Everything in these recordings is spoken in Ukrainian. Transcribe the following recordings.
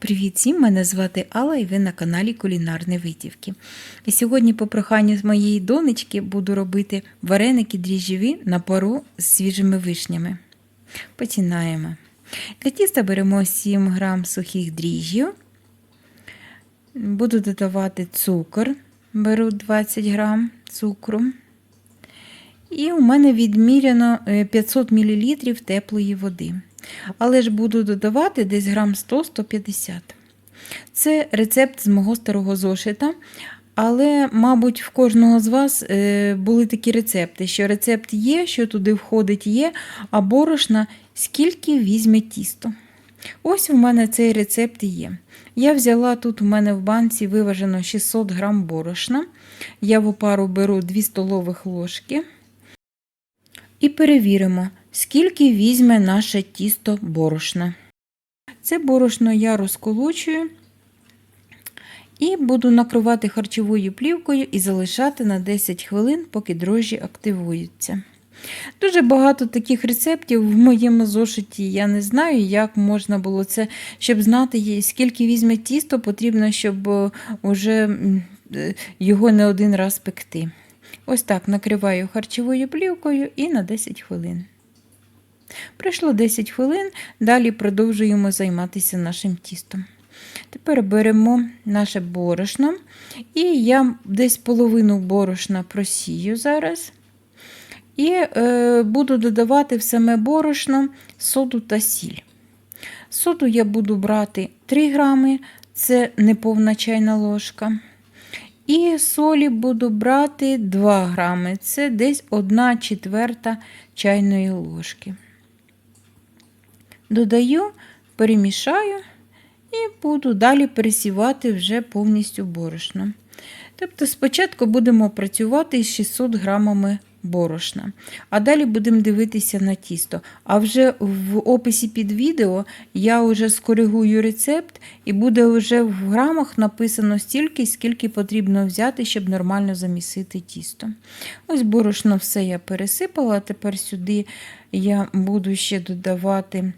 Привіт всім! Мене звати Алла і ви на каналі Кулінарні Витівки. І сьогодні, по проханню з моєї донечки, буду робити вареники дріжджові на пару з свіжими вишнями. Починаємо. Для тіста беремо 7 грам сухих дріжджів. Буду додавати цукор, беру 20 грам цукру. І у мене відміряно е, 500 мл теплої води. Але ж буду додавати десь грам 100-150. Це рецепт з мого старого зошита. Але, мабуть, в кожного з вас е, були такі рецепти, що рецепт є, що туди входить є, а борошна скільки візьме тісто. Ось у мене цей рецепт є. Я взяла тут у мене в банці виважено 600 грам борошна. Я в опару беру 2 столових ложки. І перевіримо, скільки візьме наше тісто борошна. Це борошно я розколочую і буду накривати харчовою плівкою і залишати на 10 хвилин, поки дрожжі активуються. Дуже багато таких рецептів в моєму зошиті. Я не знаю, як можна було це, щоб знати, скільки візьме тісто, потрібно, щоб уже його не один раз пекти. Ось так накриваю харчовою плівкою і на 10 хвилин. Пройшло 10 хвилин, далі продовжуємо займатися нашим тістом. Тепер беремо наше борошно, і я десь половину борошна просію зараз. І е, буду додавати в саме борошно соду та сіль. Соду я буду брати 3 грами, це неповна чайна ложка. І солі буду брати 2 грами, це десь 1 четверта чайної ложки. Додаю, перемішаю і буду далі пересівати вже повністю борошно. Тобто, спочатку будемо працювати з 600 грамами борошна, а далі будемо дивитися на тісто. А вже в описі під відео я вже скоригую рецепт, і буде вже в грамах написано стільки, скільки потрібно взяти, щоб нормально замісити тісто. Ось борошно все я пересипала, тепер сюди я буду ще додавати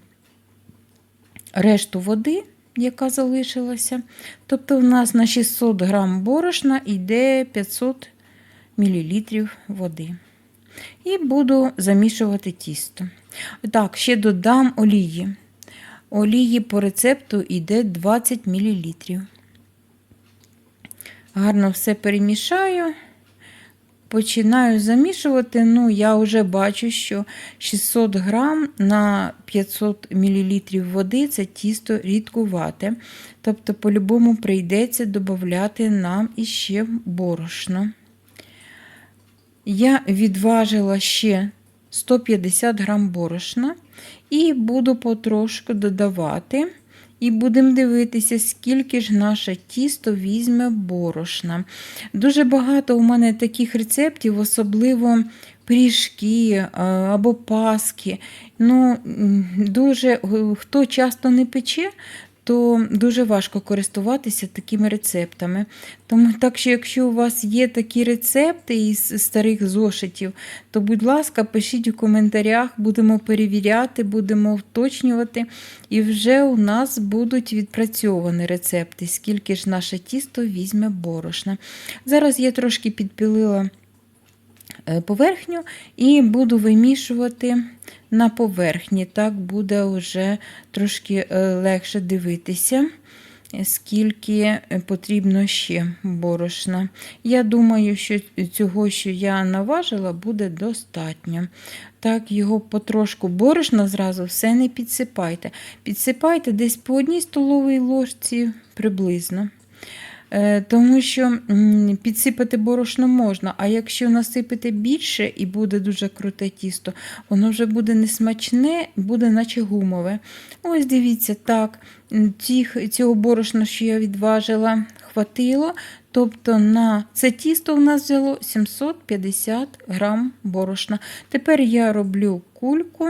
решту води. Яка залишилася. Тобто, у нас на 600 грам борошна йде 500 мл води. І буду замішувати тісто. Так, ще додам олії. Олії по рецепту йде 20 мл. Гарно все перемішаю. Починаю замішувати, ну, я вже бачу, що 600 грам на 500 мл води це тісто рідкувате. Тобто, по-любому прийдеться додати нам іще борошно. Я відважила ще 150 грам борошна і буду потрошку додавати. І будемо дивитися, скільки ж наше тісто візьме борошна. Дуже багато у мене таких рецептів, особливо пиріжки або паски. Ну, дуже, Хто часто не пече, то дуже важко користуватися такими рецептами. Тому так що, якщо у вас є такі рецепти із старих зошитів, то, будь ласка, пишіть у коментарях, будемо перевіряти, будемо уточнювати. І вже у нас будуть відпрацьовані рецепти, скільки ж наше тісто візьме борошна. Зараз я трошки підпілила поверхню і буду вимішувати на поверхні. Так буде вже трошки легше дивитися, скільки потрібно ще борошна. Я думаю, що цього, що я наважила, буде достатньо. Так, його потрошку борошна зразу все не підсипайте. Підсипайте десь по одній столовій ложці приблизно. Тому що підсипати борошно можна, а якщо насипати більше і буде дуже круте тісто, воно вже буде несмачне, буде наче гумове. Ось дивіться, так, цього борошна, що я відважила, хватило. Тобто на це тісто у нас взяло 750 грам борошна. Тепер я роблю кульку,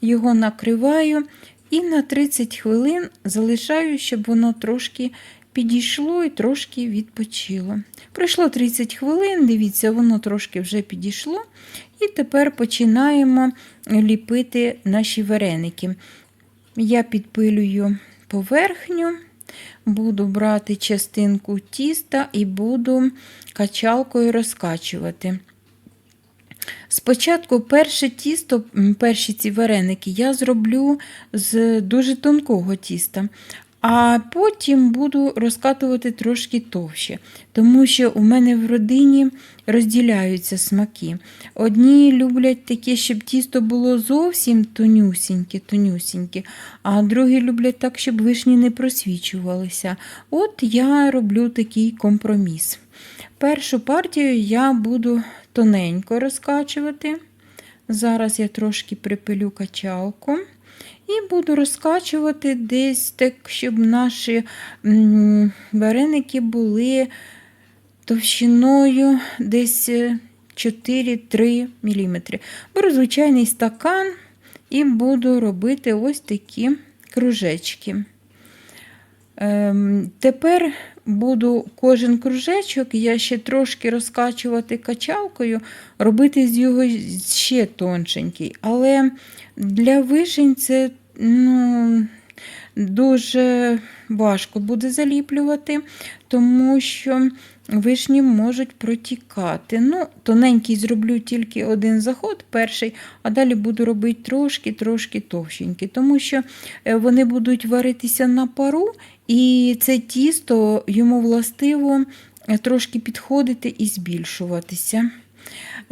його накриваю і на 30 хвилин залишаю, щоб воно трошки підійшло і трошки відпочило. Пройшло 30 хвилин, дивіться, воно трошки вже підійшло. І тепер починаємо ліпити наші вареники. Я підпилюю поверхню. Буду брати частинку тіста і буду качалкою розкачувати. Спочатку перше тісто, перші ці вареники я зроблю з дуже тонкого тіста, а потім буду розкатувати трошки товще, тому що у мене в родині розділяються смаки. Одні люблять таке, щоб тісто було зовсім тонюсіньке, тонюсіньке, а другі люблять так, щоб вишні не просвічувалися. От я роблю такий компроміс. Першу партію я буду тоненько розкачувати. Зараз я трошки припилю качалку. І буду розкачувати десь так, щоб наші вареники були товщиною десь е, 4-3 мм. Беру звичайний стакан і буду робити ось такі кружечки. Ем, тепер буду кожен кружечок, я ще трошки розкачувати качалкою, робити з його ще тоншенький. Але для вишень це ну, дуже важко буде заліплювати, тому що вишні можуть протікати. Ну, Тоненький зроблю тільки один заход, перший, а далі буду робити трошки-трошки товщенькі, тому що е, вони будуть варитися на пару, і це тісто йому властиво е, трошки підходити і збільшуватися.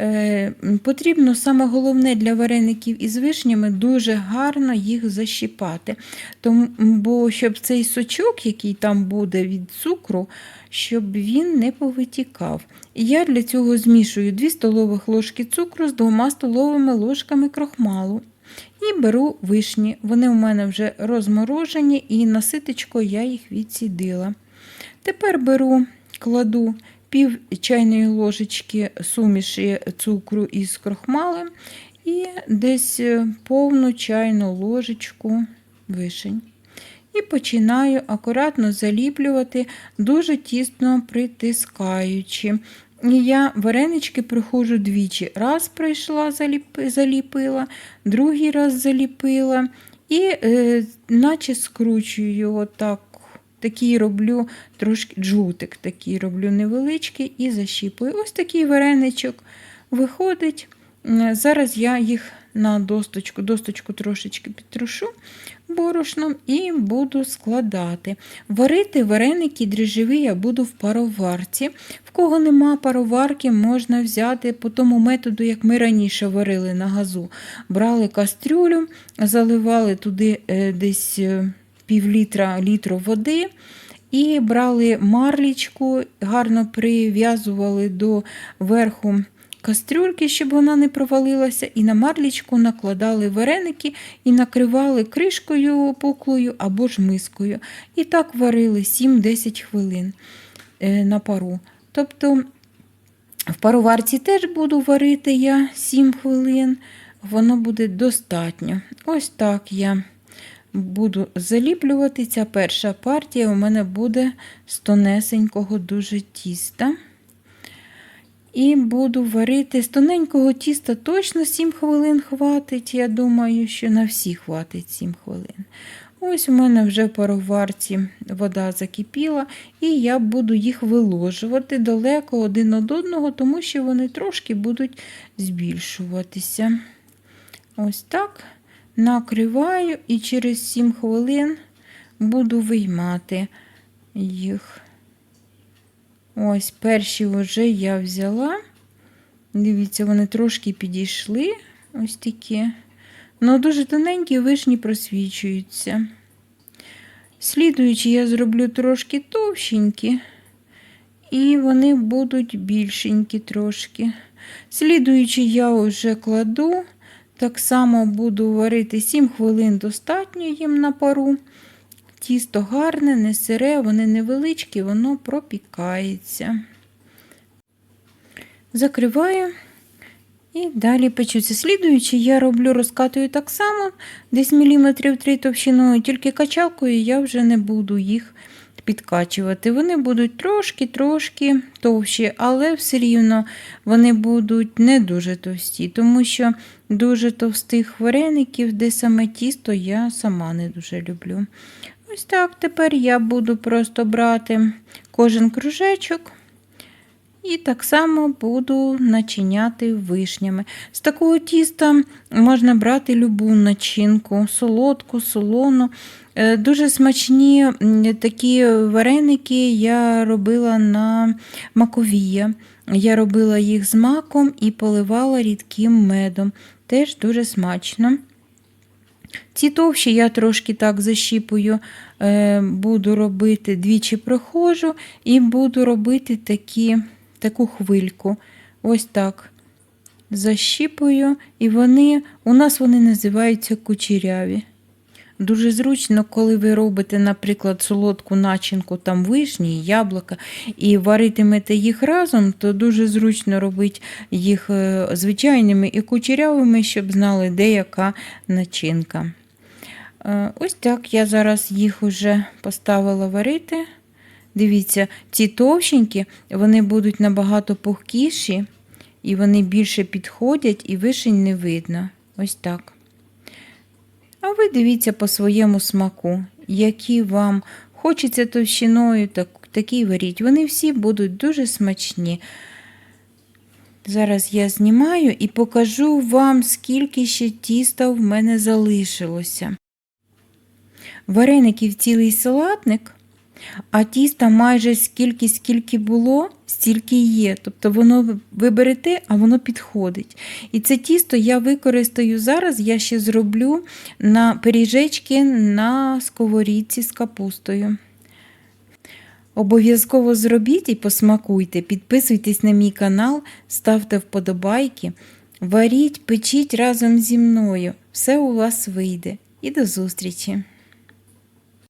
Е, Потрібно саме головне для вареників із вишнями дуже гарно їх защіпати. Тому, бо щоб цей сочок, який там буде від цукру, щоб він не повитікав. Я для цього змішую 2 столових ложки цукру з 2 столовими ложками крохмалу. І беру вишні. Вони у мене вже розморожені, і на ситечко я їх відсідила. Тепер беру, кладу пів чайної ложечки суміші цукру із крохмалем і десь е, повну чайну ложечку вишень. І починаю акуратно заліплювати, дуже тісно притискаючи. Я варенички приходжу двічі. Раз прийшла, заліпила, другий раз заліпила і е, наче скручую його так. Такий роблю трошки джутик, такий роблю невеличкий і защіпую. Ось такий вареничок виходить. Зараз я їх на досточку, досточку трошечки підтрушу борошном і буду складати. Варити вареники дріжджові я буду в пароварці. В кого нема пароварки, можна взяти по тому методу, як ми раніше варили на газу. Брали кастрюлю, заливали туди е, десь е, пів літра літру води. І брали марлічку, гарно прив'язували до верху кастрюльки, щоб вона не провалилася, і на марлічку накладали вареники і накривали кришкою пуклою або ж мискою. І так варили 7-10 хвилин е, на пару. Тобто в пароварці теж буду варити я 7 хвилин, воно буде достатньо. Ось так я буду заліплювати. Ця перша партія у мене буде з тонесенького дуже тіста. І буду варити з тоненького тіста точно 7 хвилин хватить. Я думаю, що на всі хватить 7 хвилин. Ось у мене вже в пароварці вода закипіла, і я буду їх виложувати далеко один від одного, тому що вони трошки будуть збільшуватися. Ось так накриваю і через 7 хвилин буду виймати їх. Ось перші вже я взяла. Дивіться, вони трошки підійшли. Ось такі. Ну, дуже тоненькі вишні просвічуються. Слідуючи, я зроблю трошки товщенькі, і вони будуть більшенькі трошки. Слідуючи, я вже кладу, так само буду варити 7 хвилин достатньо їм на пару. Тісто гарне, не сире, вони невеличкі, воно пропікається. Закриваю і далі печуться. Слідуючи, я роблю, розкатую так само, десь міліметрів 3 товщиною, тільки качалкою я вже не буду їх підкачувати. Вони будуть трошки-трошки товщі, але все рівно вони будуть не дуже товсті, тому що дуже товстих вареників, де саме тісто, я сама не дуже люблю. Ось так тепер я буду просто брати кожен кружечок і так само буду начиняти вишнями. З такого тіста можна брати любу начинку, солодку, солону. Е, Дуже смачні такі вареники я робила на маковія. Я робила їх з маком і поливала рідким медом. Теж дуже смачно. Ці товщі я трошки так защіпую, е, буду робити двічі проходжу і буду робити такі, таку хвильку. Ось так. Защіпую, і вони, у нас вони називаються кучеряві. Дуже зручно, коли ви робите, наприклад, солодку начинку, там вишні, яблука, і варитимете їх разом, то дуже зручно робити їх е, звичайними і кучерявими, щоб знали, де яка начинка. Е, Ось так я зараз їх вже поставила варити. Дивіться, ці товщенькі, вони будуть набагато пухкіші, і вони більше підходять, і вишень не видно. Ось так. А ви дивіться по своєму смаку, які вам хочеться товщиною, так, такі варіть. Вони всі будуть дуже смачні. Зараз я знімаю і покажу вам, скільки ще тіста в мене залишилося. Вареників цілий салатник, а тіста майже скільки, скільки було, стільки є. Тобто воно ви берете, а воно підходить. І це тісто я використаю зараз, я ще зроблю на пиріжечки на сковорідці з капустою. Обов'язково зробіть і посмакуйте, підписуйтесь на мій канал, ставте вподобайки, варіть, печіть разом зі мною. Все у вас вийде. І до зустрічі!